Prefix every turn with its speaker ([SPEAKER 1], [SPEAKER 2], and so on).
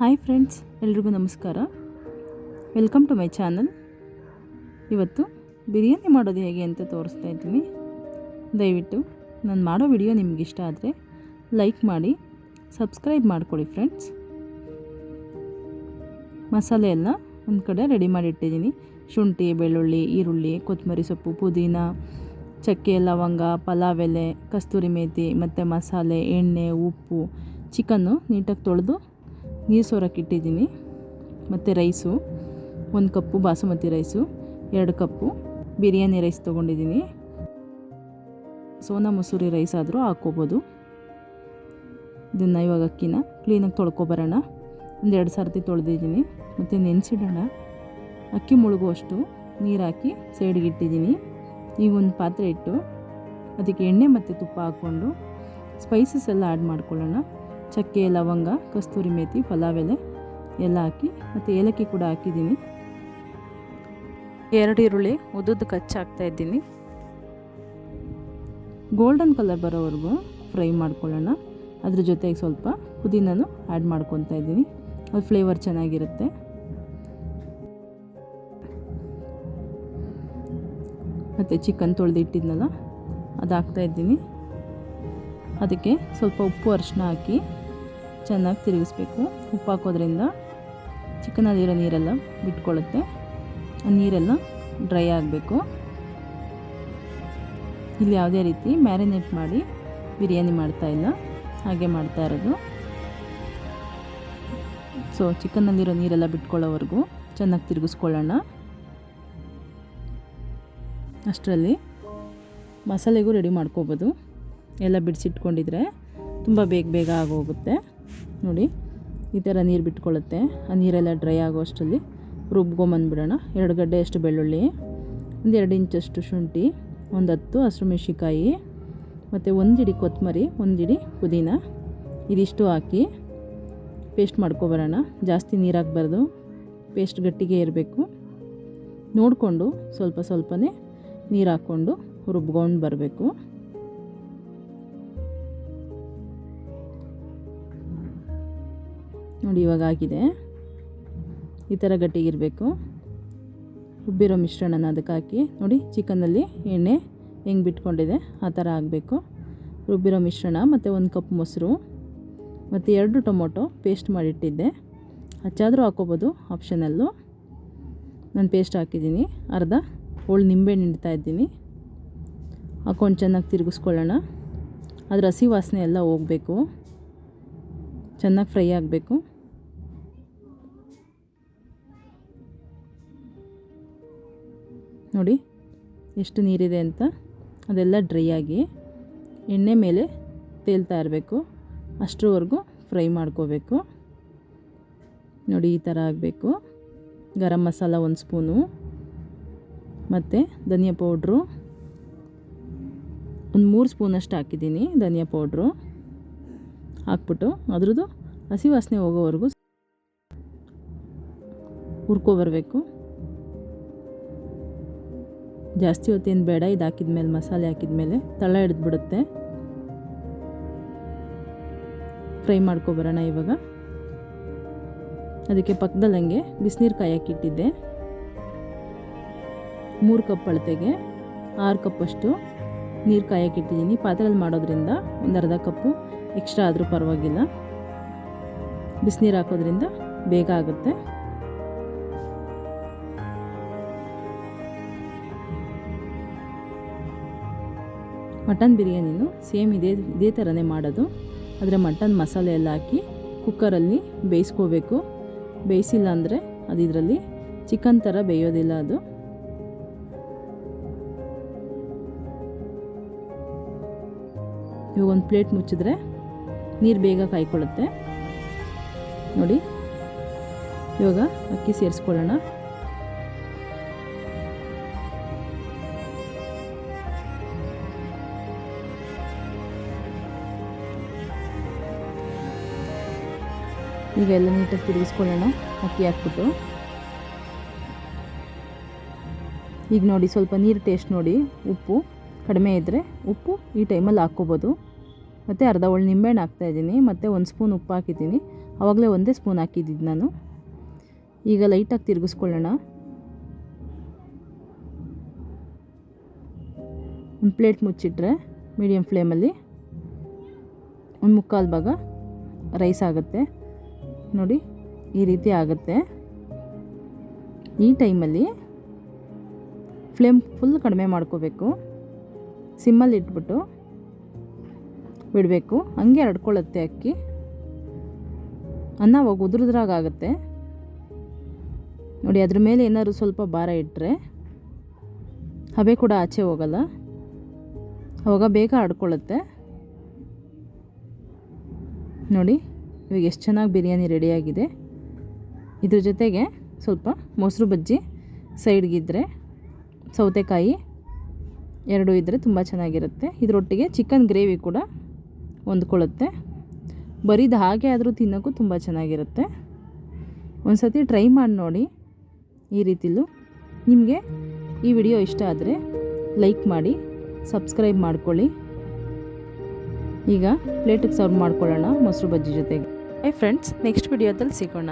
[SPEAKER 1] Hi friends, ಎಲ್ರಿಗೂ ನಮಸ್ಕಾರ. Welcome to my channel ಇವತ್ತು ಬಿರಿಯಾನಿ ಮಾಡೋದು ಹೇಗೆ ಅಂತ ತೋರಿಸ್ತಾ ಇದ್ದೀನಿ. ದಯವಿಟ್ಟು ನಾನು ಮಾಡೋ ವಿಡಿಯೋ ನಿಮ್ಗೆ ಇಷ್ಟ ಆದರೆ ಲೈಕ್ ಮಾಡಿ ಸಬ್ಸ್ಕ್ರೈಬ್ ಮಾಡ್ಕೊಳ್ಳಿ ಫ್ರೆಂಡ್ಸ್ ಮಸಾಲೆ ಎಲ್ಲ ಒಂದು ಕಡೆ ರೆಡಿ ಮಾಡಿ ಇಟ್ಟಿದ್ದೀನಿ ಶುಂಠಿ, ಬೆಳ್ಳುಳ್ಳಿ, ಈರುಳ್ಳಿ ಕೊತ್ತಂಬರಿ ಸೊಪ್ಪು, ಪುದೀನ, ಚಕ್ಕೆ, ಲವಂಗ, ಪಲಾವ್ ಎಲೆ, ಕಸ್ತೂರಿ ಮೇಥಿ, ಮತ್ತು ಮಸಾಲೆ, ಎಣ್ಣೆ, ಉಪ್ಪು ಚಿಕನ್ನು ನೀಟಾಗಿ ತೊಳೆದು ನೀರು ಸೋರಕ್ಕೆ ಇಟ್ಟಿದ್ದೀನಿ. ಮತ್ತು ರೈಸು, ಒಂದು ಕಪ್ಪು ಬಾಸುಮತಿ ರೈಸು, ಎರಡು ಕಪ್ಪು ಬಿರಿಯಾನಿ ರೈಸ್ ತೊಗೊಂಡಿದ್ದೀನಿ. ಸೋನಾ ಮಸೂರಿ ರೈಸ್ ಆದರೂ ಹಾಕ್ಕೋಬೋದು. ಇದನ್ನು ಇವಾಗ ಅಕ್ಕಿನ ಕ್ಲೀನಾಗಿ ತೊಳ್ಕೊಬರೋಣ ಒಂದು ಎರಡು ಸರ್ತಿ ತೊಳೆದಿದ್ದೀನಿ. ಮತ್ತು ನೆನೆಸಿಡೋಣ. ಅಕ್ಕಿ ಮುಳುಗುವಷ್ಟು ನೀರು ಹಾಕಿ ಸೈಡಿಗೆ ಇಟ್ಟಿದ್ದೀನಿ. ಈಗ ಒಂದು ಪಾತ್ರೆ ಇಟ್ಟು ಅದಕ್ಕೆ ಎಣ್ಣೆ ಮತ್ತು ತುಪ್ಪ ಹಾಕ್ಕೊಂಡು ಸ್ಪೈಸಸ್ ಎಲ್ಲ ಆ್ಯಡ್ ಮಾಡ್ಕೊಳ್ಳೋಣ. ಚಕ್ಕೆ, ಲವಂಗ, ಕಸ್ತೂರಿ ಮೇಥಿ ಪಲಾವ್ ಎಲೆ ಎಲ್ಲ ಹಾಕಿ ಮತ್ತು ಏಲಕ್ಕಿ ಕೂಡ ಹಾಕಿದ್ದೀನಿ. ಎರಡು ಈರುಳ್ಳಿ ಉದ್ದುದ್ದು ಕಚ್ಚಿ ಹಾಕ್ತಾ ಇದ್ದೀನಿ. ಗೋಲ್ಡನ್ ಕಲರ್ ಬರೋವರೆಗೂ ಫ್ರೈ ಮಾಡ್ಕೊಳ್ಳೋಣ. ಅದ್ರ ಜೊತೆಗೆ ಸ್ವಲ್ಪ ಪುದೀನೂ ಆ್ಯಡ್ ಮಾಡ್ಕೊತಾ ಇದ್ದೀನಿ. ಅದು ಫ್ಲೇವರ್ ಚೆನ್ನಾಗಿರುತ್ತೆ. ಮತ್ತು ಚಿಕನ್ ತೊಳೆದಿಟ್ಟಿದ್ನಲ್ಲ ಅದು ಹಾಕ್ತಾಯಿದ್ದೀನಿ ಅದಕ್ಕೆ ಸ್ವಲ್ಪ ಉಪ್ಪು ಅರಿಶಿನ ಹಾಕಿ ಚೆನ್ನಾಗಿ ತಿರುಗಿಸ್ಬೇಕು. ಉಪ್ಪು ಹಾಕೋದ್ರಿಂದ ಚಿಕನಲ್ಲಿರೋ ನೀರೆಲ್ಲ ಬಿಟ್ಕೊಳ್ಳುತ್ತೆ. ಆ ನೀರೆಲ್ಲ ಡ್ರೈ ಆಗಬೇಕು. ಇಲ್ಲಿ ಯಾವುದೇ ರೀತಿ ಮ್ಯಾರಿನೇಟ್ ಮಾಡಿ ಬಿರಿಯಾನಿ ಮಾಡ್ತಾಯಿಲ್ಲ ಹಾಗೆ ಮಾಡ್ತಾ ಇರೋದು. ಸೊ ಚಿಕನ್ನಲ್ಲಿರೋ ನೀರೆಲ್ಲ ಬಿಟ್ಕೊಳ್ಳೋವರೆಗೂ ಚೆನ್ನಾಗಿ ತಿರುಗಿಸ್ಕೊಳ್ಳೋಣ. ಅಷ್ಟರಲ್ಲಿ ಮಸಾಲೆಗೂ ರೆಡಿ ಮಾಡ್ಕೋಬೋದು. ಎಲ್ಲ ಬಿಡಿಸಿಟ್ಕೊಂಡಿದ್ರೆ ತುಂಬ ಬೇಗ ಬೇಗ ಆಗೋಗುತ್ತೆ. ನೋಡಿ, ಈ ಥರ ನೀರು ಬಿಟ್ಕೊಳ್ಳುತ್ತೆ. ಆ ನೀರೆಲ್ಲ ಡ್ರೈ ಆಗೋ ಅಷ್ಟರಲ್ಲಿ ರುಬ್ಕೊಂಬಂದ್ಬಿಡೋಣ ಎರಡು ಗಡ್ಡೆ ಅಷ್ಟು ಬೆಳ್ಳುಳ್ಳಿ, ಒಂದು ಎರಡು ಇಂಚಷ್ಟು ಶುಂಠಿ, ಒಂದು ಹತ್ತು ಹಸಿರು ಮೆಣಸಿಕಾಯಿ ಮತ್ತು ಒಂದಿಡಿ ಕೊತ್ತಂಬರಿ ಒಂದಿಡಿ ಪುದೀನ. ಇದಿಷ್ಟು ಹಾಕಿ ಪೇಸ್ಟ್ ಮಾಡ್ಕೊಬರೋಣ. ಜಾಸ್ತಿ ನೀರು ಪೇಸ್ಟ್ ಗಟ್ಟಿಗೆ ಇರಬೇಕು. ನೋಡಿಕೊಂಡು ಸ್ವಲ್ಪ ಸ್ವಲ್ಪನೇ ನೀರು ಹಾಕ್ಕೊಂಡು ರುಬ್ಕೊಂಡು ಬರಬೇಕು. ನೋಡಿ ಇವಾಗ ಆಗಿದೆ. ಈ ಥರ ಗಟ್ಟಿಗಿರಬೇಕು ರುಬ್ಬಿರೋ ಮಿಶ್ರಣನ ಅದಕ್ಕೆ ಹಾಕಿ. ನೋಡಿ ಚಿಕನಲ್ಲಿ ಎಣ್ಣೆ ಹೆಂಗೆ ಬಿಟ್ಕೊಂಡಿದೆ, ಆ ಥರ ಆಗಬೇಕು. ರುಬ್ಬಿರೋ ಮಿಶ್ರಣ, ಮತ್ತು ಒಂದು ಕಪ್ ಮೊಸರು, ಮತ್ತು ಎರಡು ಟೊಮೊಟೊ ಪೇಸ್ಟ್ ಮಾಡಿಟ್ಟಿದ್ದೆ. ಹಚ್ಚಾದರೂ ಹಾಕೋಬೋದು, ಆಪ್ಷನಲ್ಲು. ನಾನು ಪೇಸ್ಟ್ ಹಾಕಿದ್ದೀನಿ. ಅರ್ಧ ಹೋಳು ನಿಂಬೆಹಣ್ಣು ಹಿಂಡ್ತಾ ಇದ್ದೀನಿ. ಹಾಕೊಂಡು ಚೆನ್ನಾಗಿ ತಿರುಗಿಸ್ಕೊಳ್ಳೋಣ. ಅದರ ಹಸಿ ವಾಸನೆ ಎಲ್ಲ ಹೋಗಬೇಕು. ಚೆನ್ನಾಗಿ ಫ್ರೈ ಆಗಬೇಕು. ನೋಡಿ, ಎಷ್ಟು ನೀರಿದೆ ಅಂತ. ಅದೆಲ್ಲ ಡ್ರೈ ಆಗಿ ಎಣ್ಣೆ ಮೇಲೆ ತೇಲ್ತಾ ಇರಬೇಕು. ಅಷ್ಟರವರೆಗೂ ಫ್ರೈ ಮಾಡ್ಕೋಬೇಕು. ನೋಡಿ, ಈ ಥರ ಆಗಬೇಕು. ಗರಂ ಮಸಾಲ ಒಂದು ಸ್ಪೂನು. ಮತ್ತು ಧನಿಯಾ ಪೌಡ್ರು. ಒಂದು ಮೂರು ಸ್ಪೂನಷ್ಟು ಹಾಕಿದ್ದೀನಿ ಧನಿಯಾ ಪೌಡ್ರು. ಹಾಕ್ಬಿಟ್ಟು ಅದ್ರದ್ದು ಹಸಿ ವಾಸನೆ ಹೋಗೋವರೆಗೂ ಹುರ್ಕೊಬರ್ಬೇಕು ಜಾಸ್ತಿ ಹೊತ್ತೇನು ಬೇಡ, ಇದು ಹಾಕಿದ್ಮೇಲೆ ಮಸಾಲೆ ಹಾಕಿದ ಮೇಲೆ ತಳ ಹಿಡಿದ್ಬಿಡುತ್ತೆ. ಫ್ರೈ ಮಾಡ್ಕೊಬರೋಣ ಇವಾಗ. ಅದಕ್ಕೆ ಪಕ್ಕದಲ್ಲಿ ಹಂಗೆ ಬಿಸಿನೀರು ಕಾಯಕ್ಕಿಟ್ಟಿದ್ದೆ ಮೂರು ಕಪ್ ಅಳತೆಗೆ ಆರು ಕಪ್ಪಷ್ಟು ನೀರು ಕಾಯಕ್ಕಿಟ್ಟಿದ್ದೀನಿ ಪಾತ್ರೆಯಲ್ಲಿ ಮಾಡೋದ್ರಿಂದ ಒಂದು ಅರ್ಧ ಕಪ್ಪು ಎಕ್ಸ್ಟ್ರಾ ಆದರೂ ಪರವಾಗಿಲ್ಲ. ಬಿಸಿನೀರು ಹಾಕೋದ್ರಿಂದ ಬೇಗ ಆಗುತ್ತೆ. ಮಟನ್ ಬಿರಿಯಾನಿನೂ ಸೇಮ್ ಇದೇ ಇದೇ ಥರನೇ ಮಾಡೋದು. ಆದರೆ ಮಟನ್ ಮಸಾಲೆ ಎಲ್ಲ ಹಾಕಿ ಕುಕ್ಕರಲ್ಲಿ ಬೇಯಿಸ್ಕೋಬೇಕು. ಬೇಯಿಸಿಲ್ಲ ಅಂದರೆ ಅದು ಇದರಲ್ಲಿ ಚಿಕನ್ ಥರ ಬೇಯೋದಿಲ್ಲ ಅದು. ಇವಾಗ ಒಂದು ಪ್ಲೇಟ್ ಮುಚ್ಚಿದ್ರೆ ನೀರು ಬೇಗ ಕಾಯ್ಕೊಳ್ಳುತ್ತೆ. ನೋಡಿ, ಇವಾಗ ಅಕ್ಕಿ ಸೇರಿಸ್ಕೊಳ್ಳೋಣ. ಈಗ ಎಲ್ಲ ನೀಟಾಗಿ ತಿರುಗಿಸ್ಕೊಳ್ಳೋಣ. ಅಕ್ಕಿ ಹಾಕ್ಬಿಟ್ಟು. ಈಗ ನೋಡಿ, ಸ್ವಲ್ಪ ನೀರು ಟೇಸ್ಟ್ ನೋಡಿ. ಉಪ್ಪು ಕಡಿಮೆ ಇದ್ದರೆ ಉಪ್ಪು ಈ ಟೈಮಲ್ಲಿ ಹಾಕ್ಕೋಬೋದು. ಮತ್ತು ಅರ್ಧ ಒಳ್ಳೆ ನಿಂಬೆಹಣ್ಣು ಹಾಕ್ತಾಯಿದ್ದೀನಿ ಮತ್ತು ಒಂದು ಸ್ಪೂನ್ ಉಪ್ಪು ಹಾಕಿದ್ದೀನಿ. ಆವಾಗಲೇ ಒಂದೇ ಸ್ಪೂನ್ ಹಾಕಿದ್ದಿದ್ದು ನಾನು. ಈಗ ಲೈಟಾಗಿ ತಿರುಗಿಸ್ಕೊಳ್ಳೋಣ. ಒಂದು ಪ್ಲೇಟ್ ಮುಚ್ಚಿಟ್ರೆ ಮೀಡಿಯಮ್ ಫ್ಲೇಮಲ್ಲಿ ಒಂದು ಮುಕ್ಕಾಲು ಭಾಗ ರೈಸ್ ಆಗುತ್ತೆ. ನೋಡಿ, ಈ ರೀತಿ ಆಗುತ್ತೆ. ಈ ಟೈಮಲ್ಲಿ ಫ್ಲೇಮ್ ಫುಲ್ ಕಡಿಮೆ ಮಾಡ್ಕೋಬೇಕು. ಸಿಮ್ಮಲ್ಲಿ ಇಟ್ಬಿಟ್ಟು ಬಿಡಬೇಕು. ಹಂಗೆ ಹರಡ್ಕೊಳ್ಳುತ್ತೆ ಅಕ್ಕಿ. ಅನ್ನ ಅವಾಗ ನೋಡಿ, ಅದ್ರ ಮೇಲೆ ಏನಾದ್ರು ಸ್ವಲ್ಪ ಭಾರ ಇಟ್ಟರೆ ಹಬೆ ಕೂಡ ಆಚೆ ಹೋಗಲ್ಲ. ಅವಾಗ ಬೇಗ ಆಡ್ಕೊಳ್ಳುತ್ತೆ ನೋಡಿ ಇವಾಗ ಎಷ್ಟು ಚೆನ್ನಾಗಿ ಬಿರಿಯಾನಿ ರೆಡಿಯಾಗಿದೆ. ಇದ್ರ ಜೊತೆಗೆ ಸ್ವಲ್ಪ ಮೊಸರು ಬಜ್ಜಿ ಸೈಡ್ಗಿದ್ದರೆ ಸೌತೆಕಾಯಿ, ಎರಡು ಇದ್ದರೆ ತುಂಬ ಚೆನ್ನಾಗಿರುತ್ತೆ. ಇದರೊಟ್ಟಿಗೆ ಚಿಕನ್ ಗ್ರೇವಿ ಕೂಡ ಹೊಂದ್ಕೊಳ್ಳುತ್ತೆ. ಬರೀದು ಹಾಗೆ ಆದರೂ ತಿನ್ನೋಕ್ಕೂ ತುಂಬ ಚೆನ್ನಾಗಿರುತ್ತೆ. ಒಂದು ಸತಿ ಟ್ರೈ ಮಾಡಿ ನೋಡಿ ಈ ರೀತಿಲೂ. ನಿಮಗೆ ಈ ವಿಡಿಯೋ ಇಷ್ಟ ಆದರೆ ಲೈಕ್ ಮಾಡಿ, ಸಬ್ಸ್ಕ್ರೈಬ್ ಮಾಡ್ಕೊಳ್ಳಿ. ಈಗ ಪ್ಲೇಟಿಗೆ ಸರ್ವ್ ಮಾಡ್ಕೊಳ್ಳೋಣ ಮೊಸರು ಬಜ್ಜಿ ಜೊತೆಗೆ. ಹೈ ಫ್ರೆಂಡ್ಸ್ ನೆಕ್ಸ್ಟ್ ವಿಡಿಯೋದಲ್ಲಿ ಸಿಗೋಣ.